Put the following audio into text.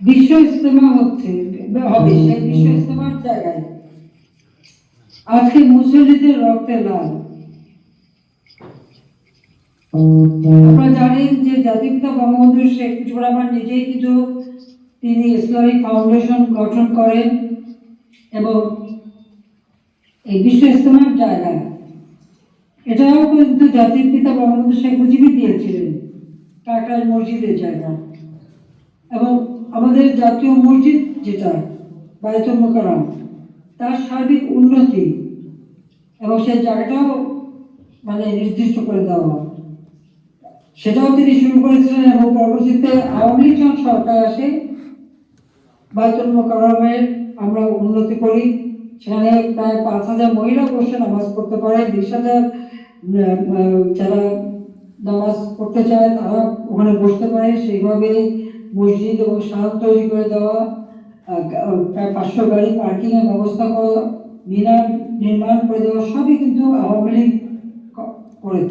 বিশ্ব ইস্তেমা হচ্ছে হবে সেই বিশ্ব ইস্তেমার জায়গায়। আজকে মুসল্লিদের রক্তে লাল। আপনারা জানেন যে জাতিপিতা বঙ্গবন্ধু শেখ মুজিবুর রহমান নিজেই কিন্তু তিনি ইসলামিক ফাউন্ডেশন গঠন করেন এবং এই বিশ্ব ইস্তেমার জায়গা এটাও কিন্তু জাতির পিতা বঙ্গবন্ধু শেখ মুজিবই দিয়েছিলেন কাকার মসজিদের জায়গা। এবং আমাদের জাতীয় মসজিদ যেটা বায়তুল মোকাররম, তার সার্বিক উন্নতি এবং সেই জায়গাটাও মানে নির্দিষ্ট করে দেওয়া সেটাও তিনি শুরু করেছিলেন এবং পরবর্তীতে আওয়ামী লীগ সরকার আসে বায়তুল মোকাররমের আমরা উন্নতি করি। সেখানে প্রায় পাঁচ হাজার মহিলা বসে নামাজ পড়তে পারে, বিশ হাজার যারা নামাজ পড়তে চায়, তারা ওখানে বসতে পারে। সেইভাবে মসজিদ এবং সাহায্য তৈরি করে দেওয়া প্রায় পাঁচশো গাড়ি পার্কিং এর ব্যবস্থা করা, মিনার নির্মাণ করে দেওয়া, সবই কিন্তু